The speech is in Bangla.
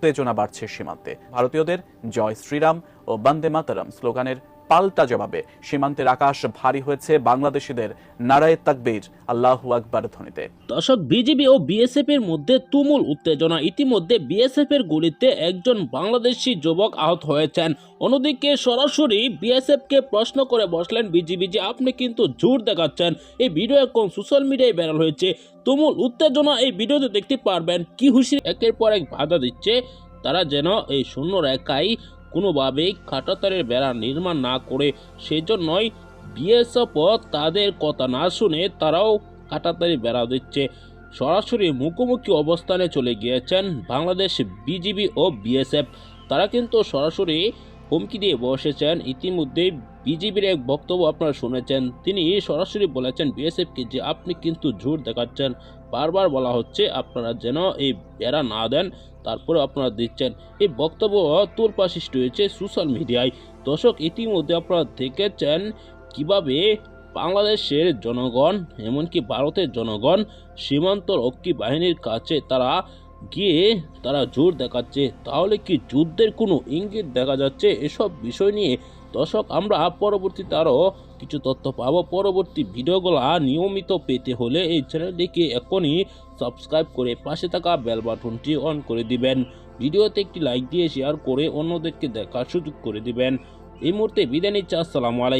উত্তেজনা বাড়ছে সীমান্তে। ভারতীয়দের জয় শ্রীরাম ও বন্দে মাতারাম স্লোগানের পাল্টা জবাবে। সীমান্তের আকাশ ভারী হয়েছে বাংলাদেশিদের। নারায়ে তাকবীর, আল্লাহু আকবার ধ্বনিতে। দর্শক, বিজিবি ও বিএসএফ এর মধ্যে তুমুল উত্তেজনা। ইতিমধ্যে বিএসএফ এর গুলিতে একজন বাংলাদেশি যুবক আহত হয়েছেন। অন্যদিকে সরাসরি বিএসএফ কে প্রশ্ন করে বসলেন বিজিবি যে, আপনি কিন্তু জোর দেখাচ্ছেন। এই ভিডিও এখন সোশ্যাল মিডিয়ায় ভাইরাল হয়েছে। তুমুল উত্তেজনা এই ভিডিওতে দেখতে পারবেন। কি হুশির একের পর এক বাধা দিচ্ছে। তারা যেন এই শূন্য রেখায় কোনোভাবেই খাটাতারের বেড়া নির্মাণ না করে সেজন্যই বিএসএফ তাদের কথা না শুনে তারাও খাটাতারি বেড়া দিচ্ছে। সরাসরি মুখোমুখি অবস্থানে চলে গিয়েছেন বাংলাদেশ বিজিবি ও বিএসএফ। তারা কিন্তু সরাসরি হুমকি দিয়ে বসেছেন। ইতিমধ্যে বিজেপির এক বক্তব্য আপনারা শুনেছেন। তিনি সরাসরি বলেছেন, বিএসএফকে যে আপনি কিন্তু জোর দেখাচ্ছেন, বারবার বলা হচ্ছে আপনারা যেন এই বেড়া না দেন। তারপরে আপনারা দিচ্ছেন এই বক্তব্য তোলপা সৃষ্টি হয়েছে সোশ্যাল মিডিয়ায়। দর্শক, ইতিমধ্যে আপনারা দেখেছেন কীভাবে বাংলাদেশের জনগণ, এমনকি ভারতের জনগণ সীমান্ত রক্ষী বাহিনীর কাছে তারা গিয়ে তারা জোর দেখাচ্ছে। তাহলে কি যুদ্ধের কোনো ইঙ্গিত দেখা যাচ্ছে? এসব বিষয় নিয়ে দর্শক, আমরা পরবর্তীতে আরও কিছু তথ্য পাবো। পরবর্তী ভিডিওগুলো নিয়মিত পেতে হলে এই চ্যানেলটিকে এখনই সাবস্ক্রাইব করে পাশে থাকা বেল বাটনটি অন করে দিবেন। ভিডিওতে একটি লাইক দিয়ে শেয়ার করে অন্যদেরকে দেখার সুযোগ করে দিবেন। এই মুহূর্তে বিদায় নিচ্ছে। আসসালামু আলাইকুম।